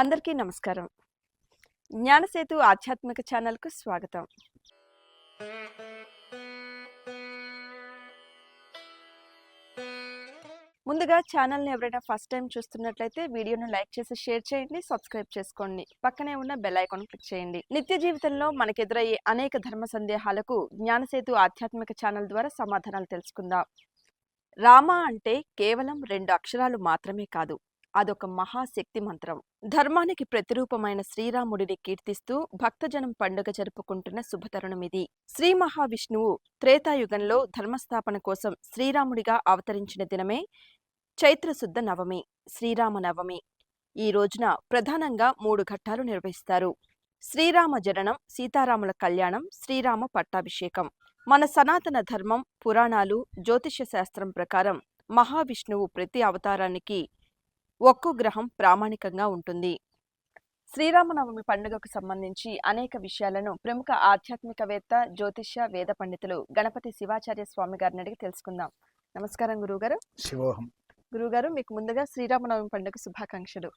అందరికీ నమస్కారం. జ్ఞానసేతు ఆధ్యాత్మిక ఛానల్కు స్వాగతం. ముందుగా ఛానల్ని ఎవరైనా ఫస్ట్ టైం చూస్తున్నట్లయితే వీడియోను లైక్ చేసి షేర్ చేయండి సబ్స్క్రైబ్ చేసుకోండి. పక్కనే ఉన్న బెల్ ఐకాన్ క్లిక్ చేయండి. నిత్య జీవితంలో మనకెదురయ్యే అనేక ధర్మ సందేహాలకు జ్ఞానసేతు ఆధ్యాత్మిక ఛానల్ ద్వారా సమాధానాలు తెలుసుకుందాం. రామ అంటే కేవలం రెండు అక్షరాలు మాత్రమే కాదు. అదొక మహాశక్తి మంత్రం. ధర్మానికి ప్రతిరూపమైన శ్రీరాముడిని కీర్తిస్తూ భక్తజనం పండుగ జరుపుకుంటున్న శుభతరుణం ఇది. శ్రీ మహావిష్ణువు త్రేతాయుగంలో ధర్మస్థాపన కోసం శ్రీరాముడిగా అవతరించిన దినమే చైత్రశుద్ధ నవమి శ్రీరామ నవమి ఈ రోజున ప్రధానంగా మూడు ఘట్టాలు నిర్వహిస్తారు. శ్రీరామ జననం సీతారాముల కళ్యాణం శ్రీరామ పట్టాభిషేకం. మన సనాతన ధర్మం పురాణాలు జ్యోతిష్య శాస్త్రం ప్రకారం మహావిష్ణువు ప్రతి అవతారానికి ఒక్కో గ్రహం ప్రామాణికంగా ఉంటుంది. శ్రీరామనవమి పండుగకు సంబంధించి అనేక విషయాలను ప్రముఖ ఆధ్యాత్మికవేత్త జ్యోతిష్య వేద పండితులు గణపతి శివాచార్య స్వామి గారిని అడిగి తెలుసుకుందాం. నమస్కారం గురువుగారు. శివోహం. గురువుగారు మీకు ముందుగా శ్రీరామనవమి పండుగ శుభాకాంక్షలు.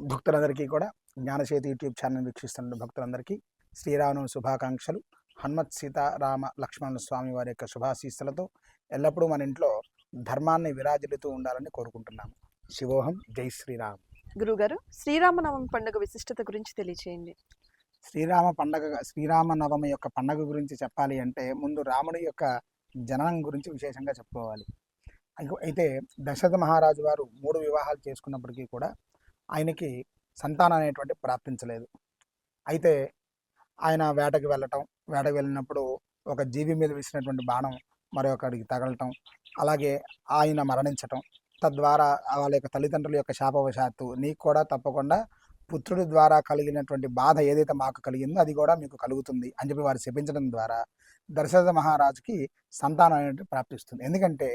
భక్తులందరికీ కూడా జ్ఞానచేతి యూట్యూబ్ ఛానల్ వీక్షిస్తున్న భక్తులందరికీ శ్రీరామనవమి శుభాకాంక్షలు. హనుమత్ సీతారామ లక్ష్మణ స్వామి వారి యొక్క శుభాశీస్సులతో ఎల్లప్పుడూ మన ఇంట్లో ధర్మాన్ని విరాజిల్లుతూ ఉండాలని కోరుకుంటున్నాము. శివోహం. జై శ్రీరామ్. గురువుగారు శ్రీరామనవమి పండుగ విశిష్టత గురించి తెలియచేయండి. శ్రీరామ పండగ శ్రీరామ నవమి యొక్క పండగ గురించి చెప్పాలి అంటే ముందు రాముడి యొక్క జననం గురించి విశేషంగా చెప్పుకోవాలి. అయితే దశరథ మహారాజు వారు మూడు వివాహాలు చేసుకున్నప్పటికీ కూడా ఆయనకి సంతానం అనేటువంటి ప్రాప్తించలేదు. అయితే ఆయన వేటకి వెళ్ళటం వేటకి వెళ్ళినప్పుడు ఒక జీవి మీద వేసినటువంటి బాణం మరొకడికి తగలటం అలాగే ఆయన మరణించటం తద్వారా వాళ్ళ యొక్క తల్లిదండ్రుల యొక్క శాపవశాత్తు నీకు కూడా తప్పకుండా పుత్రుడి ద్వారా కలిగినటువంటి బాధ ఏదైతే మాకు కలిగిందో అది కూడా మీకు కలుగుతుంది అని చెప్పి వారు శపించడం ద్వారా దశరథ మహారాజుకి సంతానం అనేది ప్రాప్తిస్తుంది. ఎందుకంటే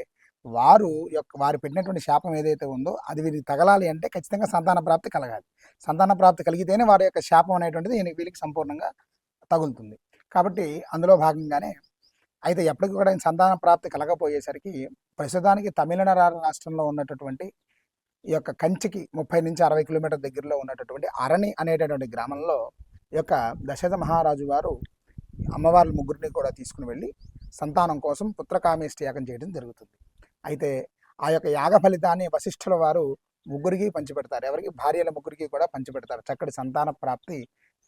వారు యొక్క వారు పెట్టినటువంటి శాపం ఏదైతే ఉందో అది వీరికి తగలాలి అంటే ఖచ్చితంగా సంతాన ప్రాప్తి కలగాలి. సంతాన ప్రాప్తి కలిగితేనే వారి యొక్క శాపం అనేటువంటిది వీళ్ళకి సంపూర్ణంగా తగులుతుంది. కాబట్టి అందులో భాగంగానే అయితే ఎప్పటికీ కూడా ఆయన సంతాన ప్రాప్తి కలగపోయేసరికి ప్రస్తుతానికి తమిళనాడు రాష్ట్రంలో ఉన్నటువంటి ఈ యొక్క కంచికి ముప్పై నుంచి అరవై కిలోమీటర్ దగ్గరలో ఉన్నటువంటి అరణి అనేటటువంటి గ్రామంలో ఈ యొక్క దశరథ మహారాజు వారు అమ్మవారి ముగ్గురిని కూడా తీసుకుని వెళ్ళి సంతానం కోసం పుత్రకామేష్టి యాగం చేయడం జరుగుతుంది. అయితే ఆ యొక్క యాగ ఫలితాన్ని వశిష్ఠుల వారు ముగ్గురికి పంచిపెడతారు. ఎవరికి? భార్యల ముగ్గురికి కూడా పంచిపెడతారు. చక్కటి సంతాన ప్రాప్తి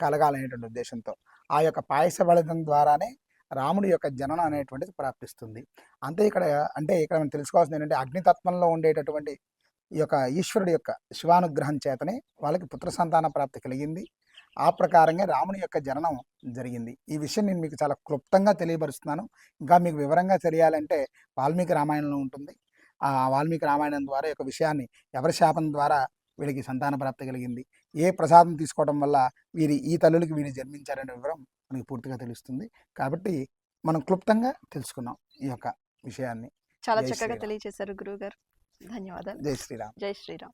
కలగాలనేటువంటి ఉద్దేశంతో. ఆ యొక్క పాయస ఫలితం ద్వారానే రాముడి యొక్క జననం అనేటువంటిది ప్రాప్తిస్తుంది. అంతే ఇక్కడ అంటే ఇక్కడ మనం తెలుసుకోవాల్సింది ఏంటంటే అగ్నితత్వంలో ఉండేటటువంటి ఈ యొక్క ఈశ్వరుడి యొక్క శివానుగ్రహం చేతనే వాళ్ళకి పుత్ర సంతాన ప్రాప్తి కలిగింది. ఆ ప్రకారంగా రాముని యొక్క జననం జరిగింది. ఈ విషయం నేను మీకు చాలా క్లుప్తంగా తెలియపరుస్తున్నాను. ఇంకా మీకు వివరంగా తెలియాలంటే వాల్మీకి రామాయణంలో ఉంటుంది. ఆ వాల్మీకి రామాయణం ద్వారా యొక్క విషయాన్ని ఎవరి శాపం ద్వారా వీళ్ళకి సంతాన ప్రాప్తి కలిగింది? ఏ ప్రసాదం తీసుకోవడం వల్ల వీరి ఈ తల్లులకి వీరు జన్మించారనే వివరం మనకి పూర్తిగా తెలుస్తుంది. కాబట్టి మనం క్లుప్తంగా తెలుసుకున్నాం ఈ యొక్క విషయాన్ని. చాలా చక్కగా శ్రీరామ్. తెలియచేశారు గురువుగారు. ధన్యవాదాలు. జై శ్రీరామ్. జై శ్రీరామ్.